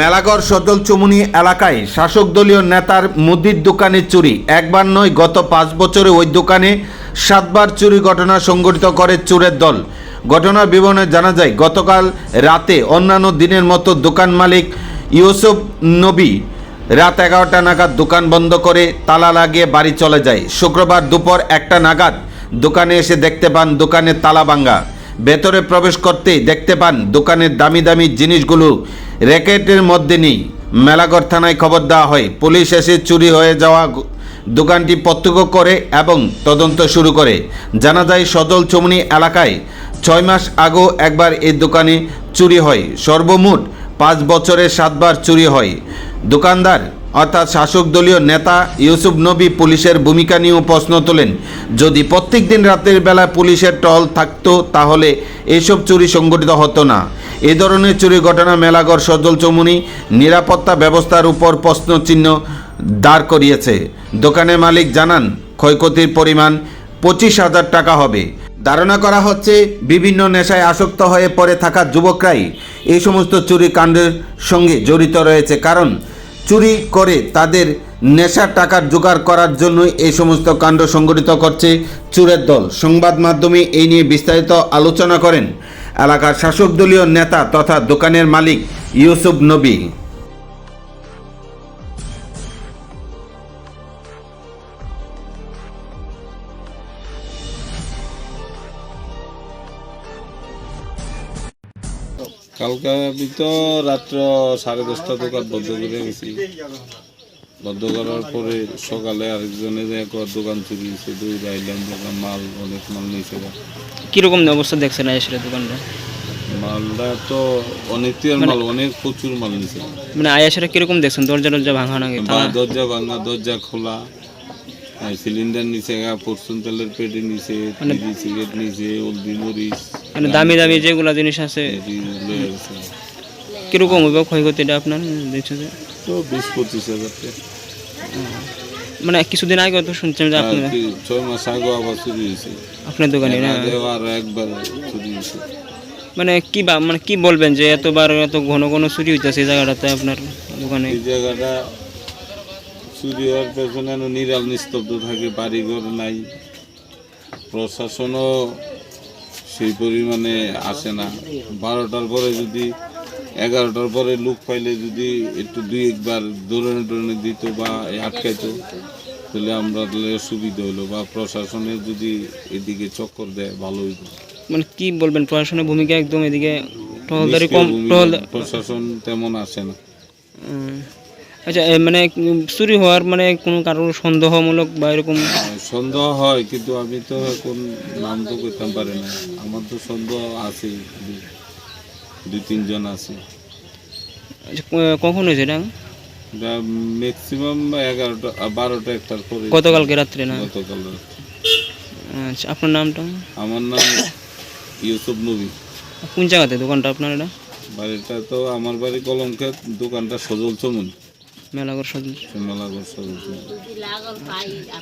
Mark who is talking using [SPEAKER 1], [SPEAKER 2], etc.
[SPEAKER 1] মেলাগড় সদল চুমুনি এলাকায় শাসক দলীয় নেতার মুদির দোকানে চুরি। একবার নয়, গত পাঁচ বছরে ওই দোকানে সাতবার চুরি ঘটনা সংঘটিত করে চোরের দল। ঘটনার বিবরণে জানা যায়, গতকাল রাতে অন্যান্য দিনের মতো দোকান মালিক ইউসুফ নবী রাত এগারোটা নাগাদ দোকান বন্ধ করে তালা লাগিয়ে বাড়ি চলে যায়। শুক্রবার দুপুর একটা নাগাদ দোকানে এসে দেখতে পান দোকানের তালা ভাঙ্গা ভেতরে প্রবেশ করতেই দেখতে পান দোকানের দামি দামি জিনিসগুলো র্যাকেটের মধ্যে নেই। মেলাগড় থানায় খবর দেওয়া হয়, পুলিশ এসে চুরি হয়ে যাওয়া দোকানটি প্রত্যক্ষ করে এবং তদন্ত শুরু করে। জানা যায় সদল চমনি এলাকায় ছয় মাস আগেও একবার এই দোকানে চুরি হয়। সর্বমোট পাঁচ বছরে সাতবার চুরি হয়। দোকানদার অর্থাৎ শাসক দলীয় নেতা ইউসুফ নবী পুলিশের ভূমিকা নিয়েও প্রশ্ন তোলেন, যদি প্রত্যেক দিন রাতের বেলা পুলিশের টহল থাকতো, তাহলে এসব চুরি সংগঠিত হতো না। এ ধরনের চুরি ঘটনা মেলাগড় সজল চমুনি নিরাপত্তা ব্যবস্থার উপর প্রশ্নচিহ্ন দাঁড় করিয়েছে। দোকানের মালিক জানান, ক্ষয়ক্ষতির পরিমাণ পঁচিশ হাজার টাকা হবে। ধারণা করা হচ্ছে, বিভিন্ন নেশায় আসক্ত হয়ে পড়ে থাকা যুবকরাই এই সমস্ত চুরি কাণ্ডের সঙ্গে জড়িত রয়েছে। কারণ, চুরি করে তাদের নেশার টাকার জোগাড় করার জন্যই এই সমস্ত কাণ্ড সংগঠিত করছে চুরের দল। সংবাদ মাধ্যমে এই নিয়ে বিস্তারিত আলোচনা করেন এলাকার শাসক দলীয় নেতা তথা দোকানের মালিক ইউসুফ নবী।
[SPEAKER 2] কালকে আমি তো রাত্র সাড়ে দশটা দোকান বন্ধ করে গেছি বন্ধ করার পরে সকালে আরেকজনে একবার দোকান চুরি হয়েছে দুই বাইলাম দোকান মাল অনেক মাল নিয়েছে।
[SPEAKER 3] কীরকম অবস্থা দেখছেন আসলে দোকানটা?
[SPEAKER 2] মালটা তো অনেক মাল অনেক প্রচুর মাল নিয়েছে।
[SPEAKER 3] মানে আয়াসেরা কীরকম দেখছেন? দরজা টরজা ভাঙা নাকি
[SPEAKER 2] দরজা ভাঙা দরজা খোলা। সিলিন্ডার নিচে পরশুন তেলের পেটে নিচে সিগারেট নিচে হলদি মরিচ
[SPEAKER 3] মানে দামি দামি যেগুলো জিনিস আছে।
[SPEAKER 2] গেছে।
[SPEAKER 3] কীরকম হইব ক্ষয়ক্ষতিটা আপনার? দেখছেন
[SPEAKER 2] তো বিশ পঁচিশ হাজার টাকা।
[SPEAKER 3] মানে কিছুদিন আগে তো শুনছিলাম যে
[SPEAKER 2] কি ছয় মাস আগে আবার চুরি হয়েছে
[SPEAKER 3] আপনার দোকানে না?
[SPEAKER 2] আরও একবার চুরি হয়েছে
[SPEAKER 3] মানে কি বা মানে কি বলবেন যে এতবার এত ঘন ঘন চুরি হইতেছে এই জায়গাটাতে আপনার দোকানে?
[SPEAKER 2] এই জায়গাটা চুরি হওয়ার পেছনে নিরাল নিস্তব্ধ থাকে বাড়িঘর নাই। প্রশাসনও সেই পরিমাণে আসে না। বারোটার পরে যদি এগারোটার পরে লোক পাইলে যদি একটু দুই একবার দৌড়ানো দৌড়ানো দিত বা আটকাইতো তাহলে আমরা সুবিধা হলো বা প্রশাসনের যদি এদিকে চক্কর দেয় ভালো হইতো।
[SPEAKER 3] মানে কি বলবেন প্রশাসনের ভূমিকা একদম এদিকে টহলদারি কম
[SPEAKER 2] ভূমিকা, প্রশাসন তেমন আসে না।
[SPEAKER 3] আচ্ছা মানে চুরি হওয়ার মানে কোনো কারোর সন্দেহমূলক বা এরকম
[SPEAKER 2] সন্দেহ হয় কিন্তু আমি তো এখন নাম তো করতে পারি না। আমার তো সন্দেহ আছে দুই- তিনজন আছে।
[SPEAKER 3] আচ্ছা, কখন হয়েছে এটা?
[SPEAKER 2] ম্যাক্সিমাম এগারোটা বারোটা একটার পরে।
[SPEAKER 3] গতকালকে রাত্রে না?
[SPEAKER 2] গতকাল।
[SPEAKER 3] আচ্ছা আপনার নামটা
[SPEAKER 2] আমার নাম ইউসুফ নবী।
[SPEAKER 3] কোন জায়গাতে দোকানটা আপনার এটা?
[SPEAKER 2] বাড়িটা তো আমার বাড়ি কলমক্ষেত দোকানটা সজল চমন।
[SPEAKER 3] মেলাগড় সদস্য
[SPEAKER 2] মেলাগড় সজল চমন।